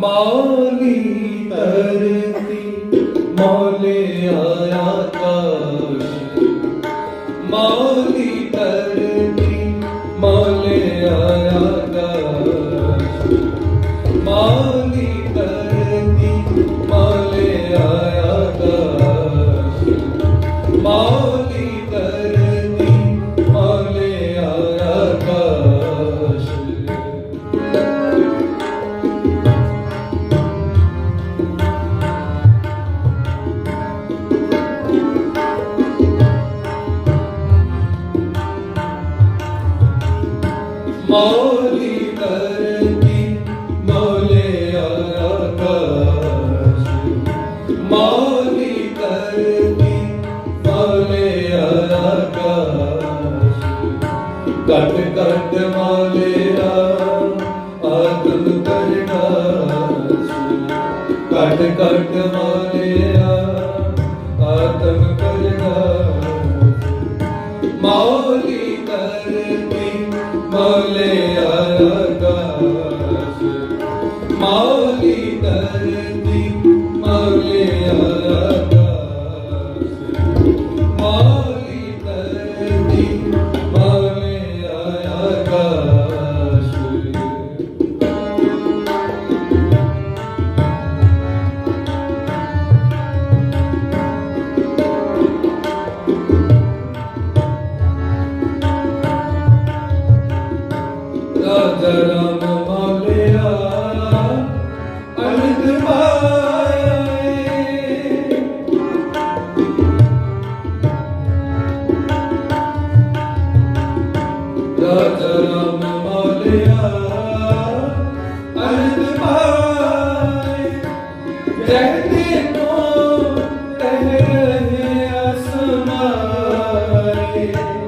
माली तरती मौले आया काश माली तरती തട്ടിക്കറട്ട് മാലേ day.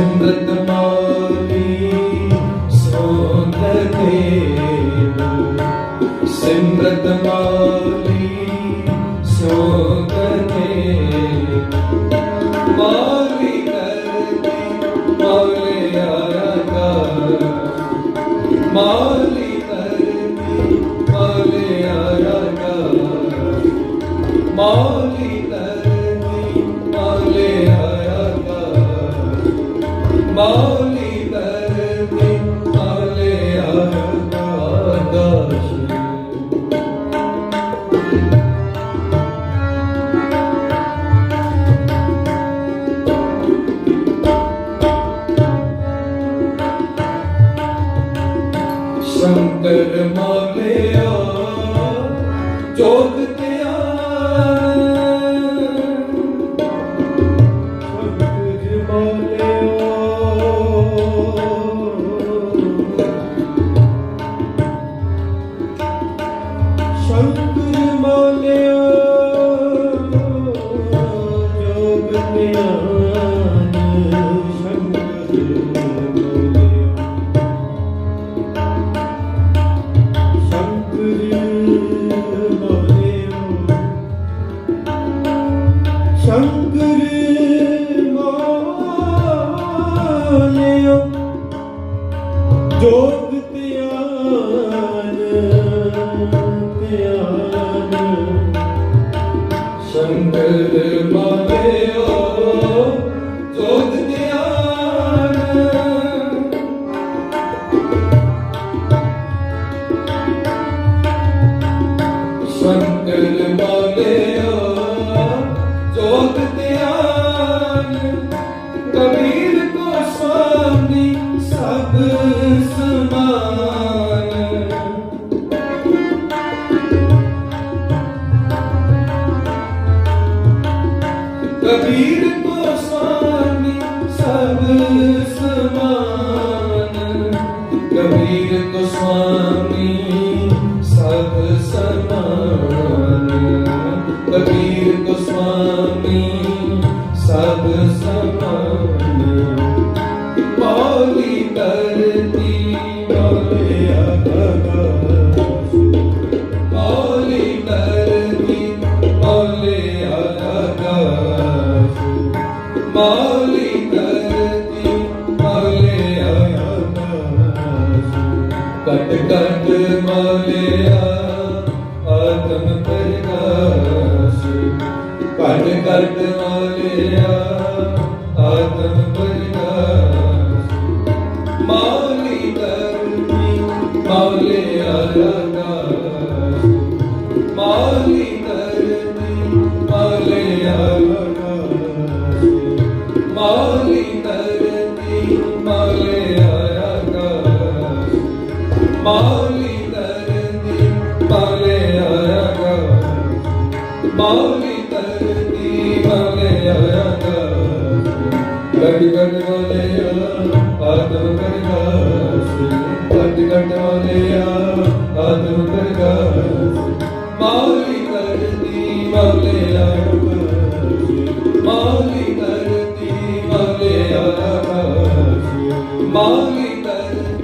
completely. todo door ਕਟ ਕਟ ਮੌਲਿਆ ਆਤਮ ਪ੍ਰਕਾਸ਼ ਕਟ ਕਟ ਮੌਲਿਆ ਆਤਮ ਪ੍ਰਕਾਸ਼ ਮੌਲੀ ਕਰਨੀ ਮੌਲੇ ਆਕਾਸ਼ ਮੌਲੀ ਕਰਨੀ ਮੌਲੇ ਆਕਾਸ਼ ਮੌਲੀ ਕਰਨੀ ਮੌਲੇ ਆਕਾਸ਼ ਮੌਲੀ ਕਰਨੀ ਮੌਲੇ ਆਕਾਸ਼ ਮੌਲੀ ਕਰਨੀ ਗੜ ਗੜ ਵਾਲਿਆ ਆਤਮ ਪ੍ਰਕਾਸ਼ ਗੜ ਗੜ ਵਾਲਿਆ ਆਤਮ ਪ੍ਰਕਾਸ਼ ਮੌਲੀ ਕਰਦੀ ਮੌਲੇ ਆਕਾਸ਼ ਮੌਲੀ ਕਰਦੀ ਮੌਲੇ ਆਕਾਸ਼ ਮੌਲੀ ਕਰਦੀ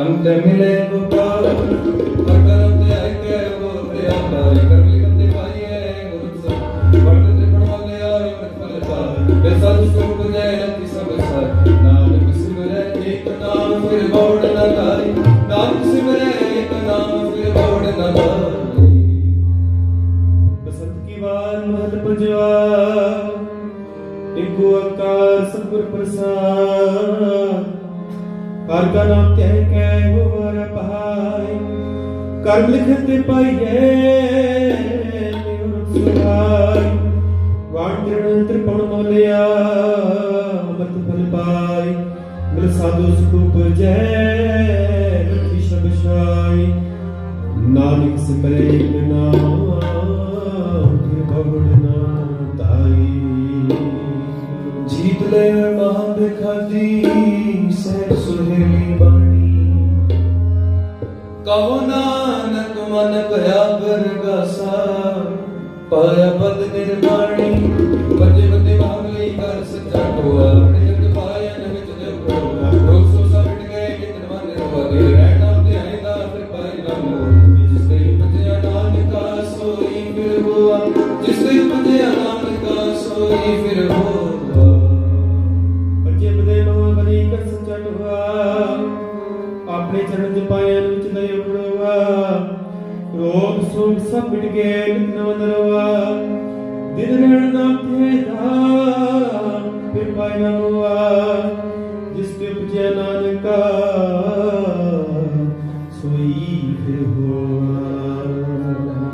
ਅੰਤ ਮਿਲੇ ਗੋਪਾਲ ਹਰ ਕਰਮ ਤੇ ਆਇ ਕੇ ਬੋਲੇ ਆਤਾਈ ਕਰ ਲਿਖਨ ਤੇ ਪਾਈਏ ਗੁਰੂ ਸਾਹਿਬ ਵਰਤ ਤੇ ਪੜ ਵਾਲੇ ਆਏ ਮਤ ਫਲ ਪਾ ਬੇ ਸਤ ਸੁਖ ਜੈ ਰਤੀ ਸਭ ਸਾਰ। ਨਾਨਕ ਸਿਮਰੈ ਏਕ ਨਾਮ, ਫਿਰ ਬੋੜ ਨਾ ਧਾਰੀ। ਨਾਨਕ ਸਿਮਰੈ ਏਕ ਨਾਮ, ਫਿਰ ਬੋੜ ਨਾ ਧਾਰੀ। ਕਰ ਲਿਖਤ ਤੇ ਪਾਈਏ ਨਿਉ ਸੁਹਾਈ। ਵਾਂਡਣ ਤ੍ਰਿਪਣ ਮੋਲਿਆ ਮਤ ਫਲ ਪਾਈ। ਮਿਲ ਸਾਧੂ ਸੁਖ ਉਪਜੈ ਮਿੱਠੀ ਸ਼ਬਦ ਛਾਈ। ਨਾਨਕ ਸਿਮਰੇ ਇੱਕ ਨਾਮ ਫਿਰ ਭਵੜ ਨਾ ਤਾਈ। ਜੀਤ ਲੈ ਮਹਾਂ ਬਿਖਾਦੀ ਸਹਿ ਸੁਹੇਲੀ ਬਾਣੀ। ਕਹੋ ਨਾਨਕ ਮਨ ਭਇਆ ਬਰਗਾਸਾ ਪਾਇਆ ਪਦ ਨਿਰਵਾਣੀ ਬੱਜੇ ਬੱਜੇ ਮਾਮਲੇ ਕਰ ਸੱਚਾ ਟੋਆ ਪਾਇਆ ਨ ਵਿੱਚ ਦਇ ਉਪੜਵਾ ਰੋਗ ਸੋਗ ਸਭ ਮਿਟ ਗਏ ਨਿਤ ਨਵ ਨਰਵਾ। ਦਿਨ ਰਹਿਣ